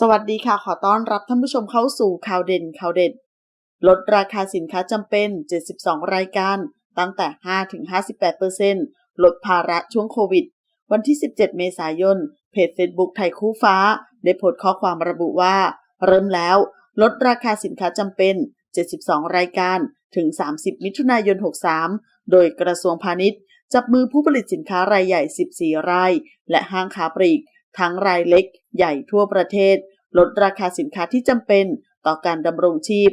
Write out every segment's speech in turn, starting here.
สวัสดีค่ะ ขอต้อนรับท่านผู้ชมเข้าสู่ข่าวเด่นข่าวเด็ด ลดราคาสินค้าจำเป็น 72 รายการ ตั้งแต่ 5-58%ลดภาระช่วงโควิด วันที่ 17 เมษายน เพจ Facebook ไทยคู่ฟ้า ได้โพสต์ข้อความระบุว่า เริ่มแล้ว ลดราคาสินค้าจำเป็น 72 รายการ ถึง 30 มิถุนายน 63 โดยกระทรวงพาณิชย์ จับมือผู้ผลิตสินค้ารายใหญ่ 14 ราย และห้างค้าปลีก ทั้งรายเล็กใหญ่ทั่วประเทศ ลดราคาสินค้าที่จำเป็นต่อการดำรงชีพ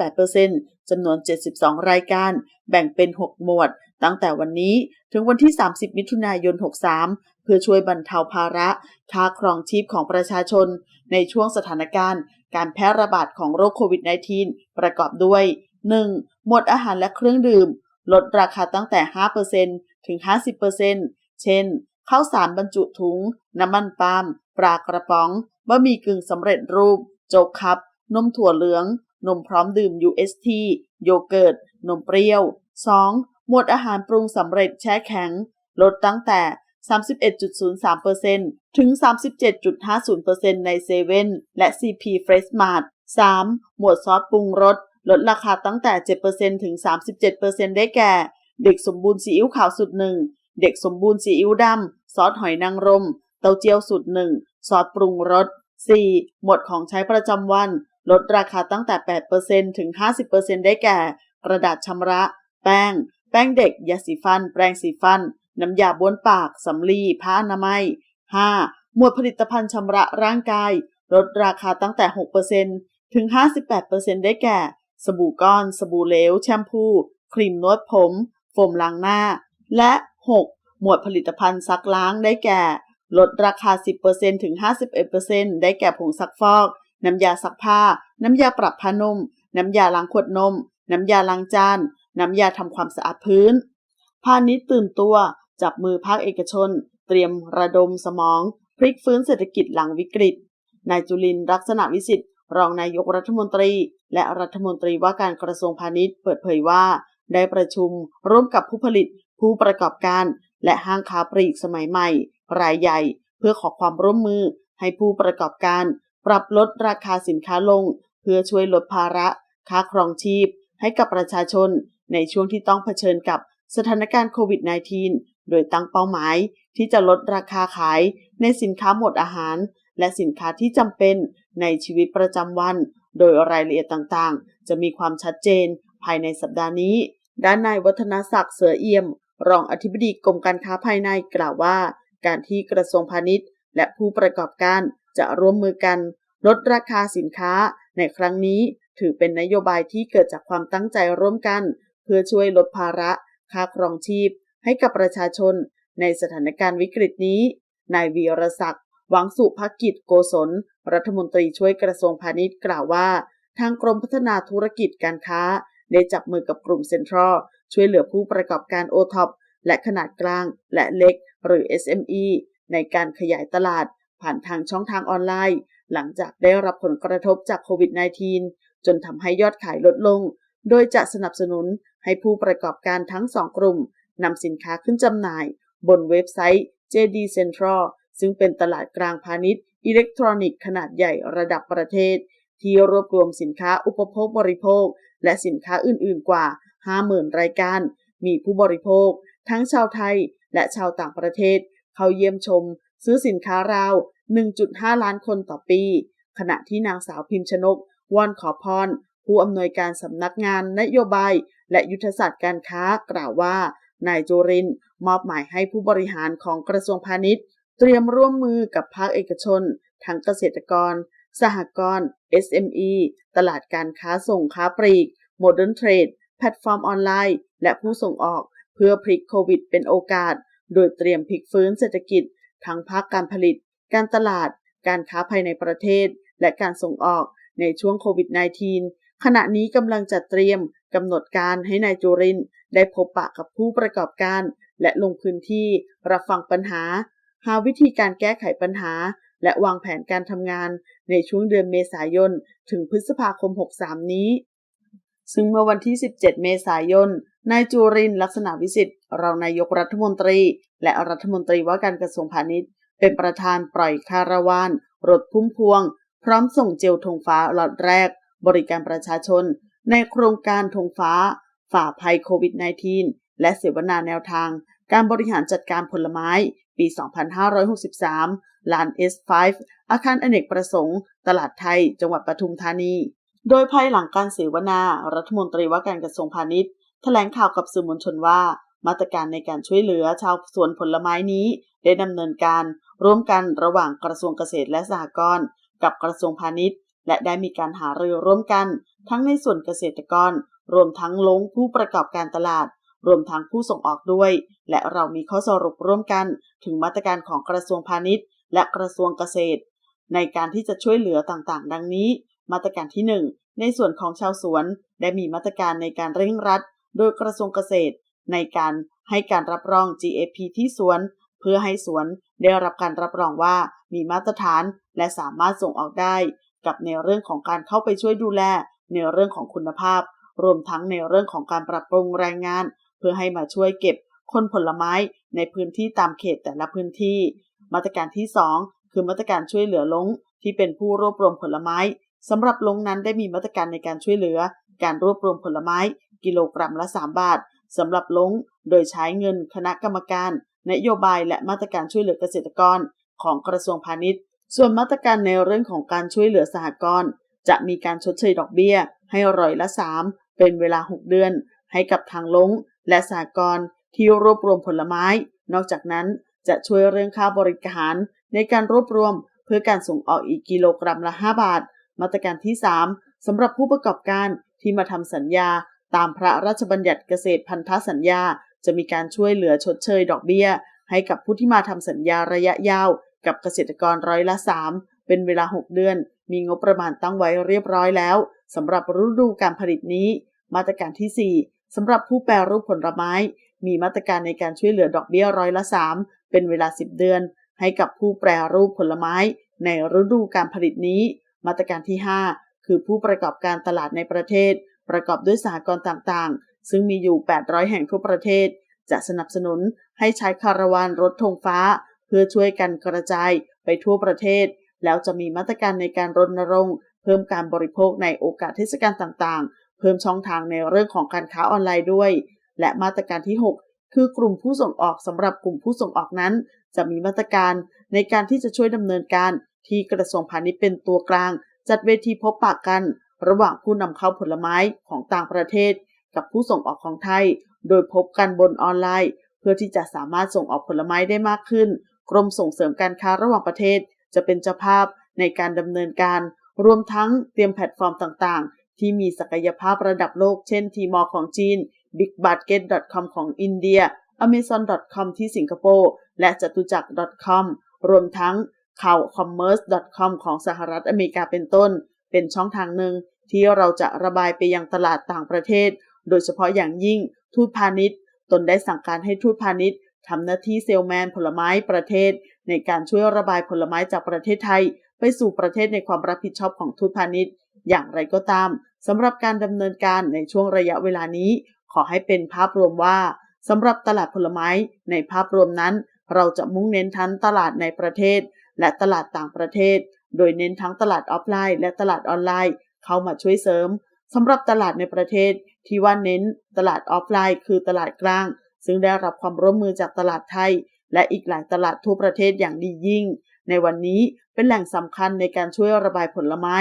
5-58%จำนวน 72 รายการ แบ่งเป็น 6 หมวด ตั้งแต่วันนี้ถึงวันที่ 30 มิถุนายน 63 เพื่อช่วยบรรเทาภาระ ค่าครองชีพของประชาชน ในช่วงสถานการณ์ การแพร่ระบาดของโรคโควิด -19 ประกอบด้วย 1. หมวดอาหารและเครื่องดื่ม ลดราคาตั้งแต่ 5%ถึง 50%เช่น ข้าวสารบรรจุถุง น้ำมันปาล์มปลากระป๋องบะหมี่กึ่งสำเร็จรูป โจ๊กคัพนมถั่วเหลือง นมพร้อมดื่ม UST โยเกิร์ต นมเปรี้ยว 2. หมวดอาหารปรุงสำเร็จแช่แข็ง ลดตั้งแต่ 31.03%ถึง 37.50%ในเซเว่นและ CP Fresh Mart 3. หมวดซอสปรุงรสลดราคาตั้งแต่ 7%ถึง 37%ได้แก่ เด็กสมบูรณ์ซีอิ๊วขาวสุดหนึ่ง เด็กสมบูรณ์ซีอิ๊วดำ ซอสหอยนางรม เต้าเจี้ยวสูตรหนึ่ง ซอสปรุงรส 4. หมวดของใช้ประจำวัน ลดราคาตั้งแต่ 8%ถึง 50%ได้แก่ กระดาษชำระ แป้ง แป้งเด็ก ยาสีฟัน แปรงสีฟัน น้ำยาบ้วนปาก สำลี ผ้าอนามัย 5. หมวดผลิตภัณฑ์ชำระร่างกาย ลดราคาตั้งแต่ 6%ถึง 58%ได้แก่ สบู่ก้อน สบู่เหลว แชมพู ครีมนวดผม โฟมล้างหน้า และ 6. หมวดผลิตภัณฑ์ซักล้างได้แก่ ลดราคา 10%ถึง 51%ได้แก่ผงซักฟอก น้ำยาซักผ้า น้ำยาปรับผ้านุ่ม น้ำยาล้างขวดนม น้ำยาล้างจาน น้ำยาทำความสะอาดพื้น พาณิชย์ตื่นตัว จับมือภาคเอกชน เตรียมระดมสมอง พลิกฟื้นเศรษฐกิจหลังวิกฤต นายจุลินลักษณะวิสิทธิ์รองนายกรัฐมนตรี และรัฐมนตรีว่าการกระทรวงพาณิชย์เปิดเผยว่า ได้ประชุมร่วมกับผู้ผลิต ผู้ประกอบการและห้างค้าปลีกสมัยใหม่ รายใหญ่ เพื่อขอความร่วมมือให้ผู้ประกอบการ ปรับลดราคาสินค้าลง เพื่อช่วยลดภาระค่าครองชีพ ให้กับประชาชนในช่วงที่ต้องเผชิญกับสถานการณ์โควิด -19 โดยตั้งเป้าหมายที่จะลดราคาขายในสินค้าหมดอาหาร และสินค้าที่จำเป็นในชีวิตประจำวัน โดยรายละเอียดต่างๆ จะมีความชัดเจนภายในสัปดาห์นี้ ด้านนายวัฒนศักดิ์เสือเอี่ยม รองอธิบดีกรมการค้าภายในกล่าวว่า การที่กระทรวงพาณิชย์ และผู้ประกอบการจะร่วมมือกัน ลดราคาสินค้าในครั้งนี้ ถือเป็นนโยบายที่เกิดจากความตั้งใจร่วมกัน เพื่อช่วยลดภาระค่าครองชีพ ให้กับประชาชน ในสถานการณ์วิกฤตนี้นายวีรศักดิ์หวังสุภกิจโกศล รัฐมนตรีช่วยกระทรวงพาณิชย์กล่าวว่า ทางกรมพัฒนาธุรกิจการค้า ได้จับมือกับกลุ่มเซ็นทรัล ช่วยเหลือผู้ประกอบการโอท็อปและขนาดกลางและเล็ก หรือ SME ในการขยายตลาด ผ่านทางช่องทางออนไลน์ หลังจากได้รับผลกระทบจากโควิด -19 จนทำให้ยอดขายลดลง โดยจะสนับสนุนให้ผู้ประกอบการทั้งสองกลุ่มนำสินค้าขึ้นจำหน่าย บนเว็บไซต์ JD Central ซึ่งเป็นตลาดกลางพาณิชย์ อิเล็กทรอนิกส์ขนาดใหญ่ระดับประเทศ ที่รวบรวมสินค้าอุปโภคบริโภค และสินค้าอื่น ๆ กว่า 50,000 รายการ มีผู้บริโภค ทั้งชาวไทยและชาวต่างประเทศ เข้าเยี่ยมชม ซื้อสินค้าราว 1.5 ล้านคนต่อปี ขณะที่นางสาวพิมชนกวอนขอพร ผู้อำนวยการสำนักงานนโยบาย และยุทธศาสตร์การค้ากล่าวว่านายจุรินมอบหมายให้ผู้บริหารของกระทรวงพาณิชย์ เตรียมร่วมมือกับภาคเอกชน ทั้งเกษตรกร สหกรณ์ SME ตลาดการค้าส่งค้าปลีกโม แพลตฟอร์มออนไลน์ และผู้ส่งออกเพื่อพลิกโควิดเป็นโอกาส โดยเตรียมพลิกฟื้นเศรษฐกิจ ทั้งภาคการผลิต การตลาด การค้าภายในประเทศ และการส่งออกในช่วงโควิด -19 ขณะนี้กำลังจัดเตรียมกำหนดการให้นายจุรินได้พบปะกับผู้ประกอบการ และลงพื้นที่รับฟังปัญหา หาวิธีการแก้ไขปัญหา และวางแผนการทำงานในช่วงเดือนเมษายน ถึงพฤษภาคม 63 นี้ ซึ่งเมื่อวันที่ 17 เมษายน นายจุรินลักษณะวิสิทธิ์รองนายกรัฐมนตรี และรัฐมนตรีว่าการกระทรวงพาณิชย์ เป็นประธานปล่อยคาราวาน รถพุ่มพวง พร้อมส่งเจลธงฟ้าล็อตแรก บริการประชาชน ในโครงการธงฟ้า ฝ่าภัยโควิด -19 และเสวนาแนวทาง การบริหารจัดการผลไม้ ปี 2563 ลาน S5 อาคารอเนกประสงค์ ตลาดไทย จังหวัดปทุมธานี โดยภายหลังการเสวนา รัฐมนตรีว่าการกระทรวงพาณิชย์แถลงข่าวกับสื่อมวลชนว่า มาตรการในการช่วยเหลือชาวสวนผลไม้นี้ ได้ดำเนินการร่วมกันระหว่างกระทรวงเกษตรและสหกรณ์กับกระทรวงพาณิชย์ และได้มีการหารือร่วมกัน ทั้งในส่วนเกษตรกร รวมทั้งลงผู้ประกอบการตลาด รวมทั้งผู้ส่งออกด้วย และเรามีข้อสรุปร่วมกัน ถึงมาตรการของกระทรวงพาณิชย์ และกระทรวงเกษตร ในการที่จะช่วยเหลือต่างๆ ดังนี้ มาตรการที่ 1 ในส่วนของชาวสวน ได้มีมาตรการในการเร่งรัด โดยกระทรวงเกษตร ในการให้การรับรอง GAP ที่สวน เพื่อให้สวนได้รับการรับรองว่ามีมาตรฐานและสามารถส่งออกได้ กับในเรื่องของการเข้าไปช่วยดูแล ในเรื่องของคุณภาพ รวมทั้งในเรื่องของการปรับปรุงแรงงาน เพื่อให้มาช่วยเก็บคนผลไม้ในพื้นที่ตามเขตแต่ละพื้นที่ มาตรการที่ 2 คือมาตรการช่วยเหลือลงที่เป็นผู้รวบรวมผลไม้ สำหรับลงนั้นได้มีมาตรการในการช่วยเหลือ การรวบรวมผลไม้ กิโลกรัมละ 3 บาทสำหรับลงโดยใช้เงินคณะกรรมการ นโยบายและมาตรการช่วยเหลือเกษตรกรของกระทรวงพาณิชย์ ส่วนมาตรการในเรื่องของการช่วยเหลือสหกรณ์จะมีการชดเชยดอกเบี้ย ให้ร้อยละ 3 เป็นเวลา 6 เดือน ให้กับทางลงและสหกรณ์ที่รวบรวมผลไม้ นอกจากนั้นจะช่วยเรื่องค่าบริการในการรวบรวมเพื่อการส่งออกอีกกิโลกรัมละ 5 บาท มาตรการที่ 3สำหรับผู้ประกอบการที่มาทำสัญญา ตามพระราชบัญญัติเกษตรพันธสัญญา จะมีการช่วยเหลือชดเชยดอกเบี้ย ให้กับผู้ที่มาทำสัญญาระยะยาว กับเกษตรกรร้อยละ 3 เป็นเวลา 6 เดือน มีงบประมาณตั้งไว้เรียบร้อยแล้วสำหรับฤดูการผลิตนี้ มาตรการที่ 4สำหรับผู้แปรรูปผลไม้ มีมาตรการในการช่วยเหลือดอกเบี้ยร้อยละ 3 เป็นเวลา 10 เดือน ให้กับผู้แปรรูปผลไม้ ในฤดูการผลิตนี้ มาตรการที่ 5 คือผู้ประกอบการตลาดในประเทศ ประกอบด้วยสหกรณ์ต่างๆ ซึ่งมีอยู่ 800 แห่งทั่วประเทศ จะสนับสนุนให้ใช้คาราวานรถธงฟ้า เพื่อช่วยกันกระจายไปทั่วประเทศ แล้วจะมีมาตรการในการรณรงค์เพิ่มการบริโภคในโอกาสเทศกาลต่างๆ เพิ่มช่องทางในเรื่องของการค้าออนไลน์ด้วย และมาตรการที่ 6 คือกลุ่มผู้ส่งออกสำหรับกลุ่มผู้ส่งออกนั้น จะมีมาตรการในการที่จะช่วยดำเนินการ ที่กระทรวงพาณิชย์เป็นตัวกลาง จัดเวทีพบปะกัน ระหว่างผู้นำเข้าผลไม้ของต่างประเทศ กับผู้ส่งออกของไทย โดยพบกันบนออนไลน์ เพื่อที่จะสามารถส่งออกผลไม้ได้มากขึ้น กรมส่งเสริมการค้าระหว่างประเทศ จะเป็นเจ้าภาพในการดำเนินการ รวมทั้งเตรียมแพลตฟอร์มต่างๆ ที่มีศักยภาพระดับโลก เช่นทีมอของจีน bigbasket.com ของอินเดีย amazon.com ที่สิงคโปร์ และจตุจักร .com รวมทั้ง ข่าว commerce.com ของสหรัฐอเมริกาเป็นต้น เป็นช่องทางหนึ่งที่เราจะระบายไปยังตลาดต่างประเทศ โดยเฉพาะอย่างยิ่งทูตพาณิชย์ ตนได้สั่งการให้ทูตพาณิชย์ทำหน้าที่เซลแมนผลไม้ประเทศ ในการช่วยระบายผลไม้จากประเทศไทย ไปสู่ประเทศในความรับผิดชอบของทูตพาณิชย์ อย่างไรก็ตามสำหรับการดำเนินการในช่วงระยะเวลานี้ ขอให้เป็นภาพรวมว่าสำหรับตลาดผลไม้ในภาพรวมนั้น เราจะมุ่งเน้นทั้งตลาดในประเทศ และตลาดต่างประเทศ โดยเน้นทั้งตลาดออฟไลน์ และตลาดออนไลน์ เข้ามาช่วยเสริมสำหรับตลาดในประเทศที่ว่าเน้นตลาดออฟไลน์ คือตลาดกลาง ซึ่งได้รับความร่วมมือจากตลาดไทย และอีกหลายตลาดทั่วประเทศอย่างดียิ่ง ในวันนี้เป็นแหล่งสำคัญในการช่วยระบายผลไม้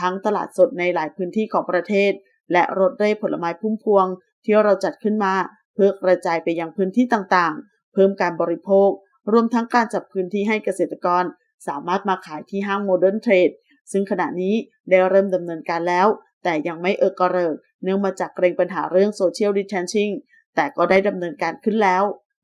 ทั้งตลาดสดในหลายพื้นที่ของประเทศ และรถเร่ผลไม้พุ่มพวง ที่เราจัดขึ้นมา เพื่อกระจายไปยังพื้นที่ต่างๆ เพิ่มการบริโภค รวมทั้งการจับพื้นที่ให้เกษตรกร สามารถมาขายที่ห้างโมเดิร์นเทรดซึ่งขณะนี้ได้เริ่มดำเนินการแล้ว แต่ยังไม่เออกระเริกเนื่องมาจากเกรงปัญหาเรื่องโซเชียลดิสเทนชิ่งแต่ก็ได้ดำเนินการขึ้นแล้ว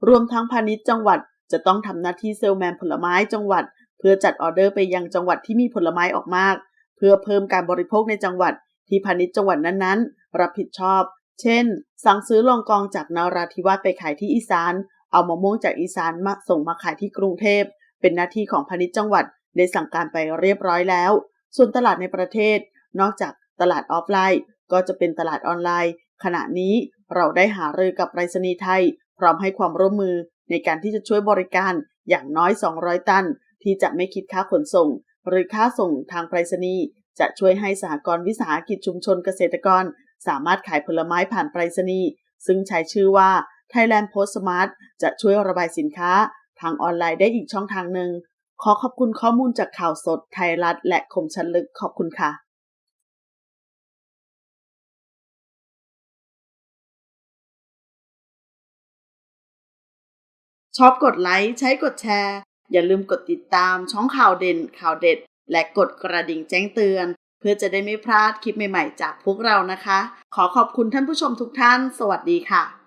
รวมทั้งพาณิชย์จังหวัดจะต้องทำหน้าที่เซลแมนผลไม้จังหวัด เพื่อจัดออเดอร์ไปยังจังหวัดที่มีผลไม้ออกมาก เพื่อเพิ่มการบริโภคในจังหวัด ที่พาณิชย์จังหวัดนั้นๆ รับผิดชอบ เช่น สั่งซื้อลองกองจากนาราธิวาสไปขายที่อีสาน เอามะม่วงจากอีสานมาส่งมาขายที่กรุงเทพ เป็นหน้าที่ของพาณิชย์จังหวัดได้สั่งการไปเรียบร้อยแล้ว ส่วนตลาดในประเทศ นอกจากตลาดออฟไลน์ ก็จะเป็นตลาดออนไลน์ ขณะนี้เราได้หารือกับไปรษณีย์ไทย พร้อมให้ความร่วมมือในการที่จะช่วยบริการอย่างน้อย 200 ตัน ที่จะไม่คิดค่าขนส่ง หรือค่าส่งทางไปรษณีย์จะช่วยให้สหกรณ์วิสาหกิจชุมชนเกษตรกร สามารถขายผลไม้ผ่านไปรษณีย์ซึ่งใช้ชื่อว่า Thailand Post Smart จะช่วยระบายสินค้าทางออนไลน์ได้อีกช่องทางหนึ่ง ขอขอบคุณข้อมูลจากข่าวสดไทยรัฐ และคมชันลึกขอบคุณค่ะชอบกดไลค์ ใช้กดแชร์ อย่าลืมกดติดตามช่องข่าวเด่นข่าวเด็ด และกดกระดิ่งแจ้งเตือน เพื่อจะได้ไม่พลาดคลิปใหม่ๆ จากพวกเรานะคะ ขอขอบคุณท่านผู้ชมทุกท่าน สวัสดีค่ะ